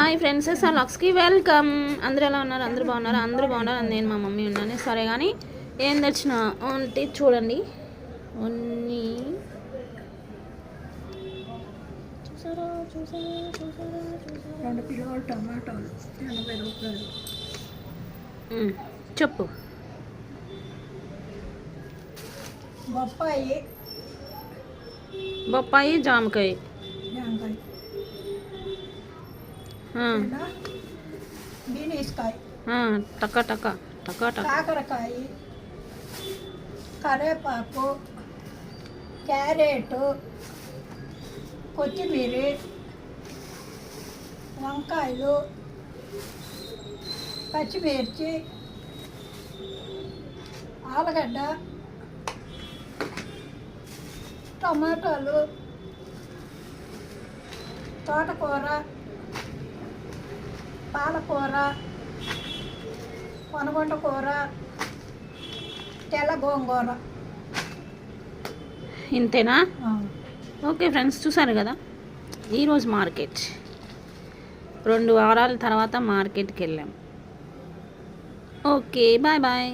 Hi friends సార్ లాక్స్కి welcome. అందరూ ఎలా ఉన్నారు? అందరూ బాగున్నారు? అందరూ బాగున్నారు? నేను మా మమ్మీ ఉన్నాను. సరే కానీ ఏం తెచ్చిన? అంటే చూడండి. అన్నీ చూసారా? చూసారా? చూసారా? చూసారా? రెండు కిలోలు టమాటాలు. ఎనభై రూపాయలు మ్, చెప్పు. బొప్పాయి. బొప్పాయి జామకాయ. బీనీస్కాయ. ఆ, టక టక టక టక. కాకరకాయ కరేపాకు క్యారెట్ కొత్తిమీర వంకాయలు పచ్చిమిర్చి ఆలుగడ్డ టమాటాలు తోటకూర పాలకూర కొనగొండ కూర తెల్ల గోంగూర. ఇంతేనా. ఓకే ఫ్రెండ్స్ చూసారు కదా? ఈరోజు మార్కెట్. రెండు వారాల తర్వాత మార్కెట్కి వెళ్ళాం. Okay bye bye.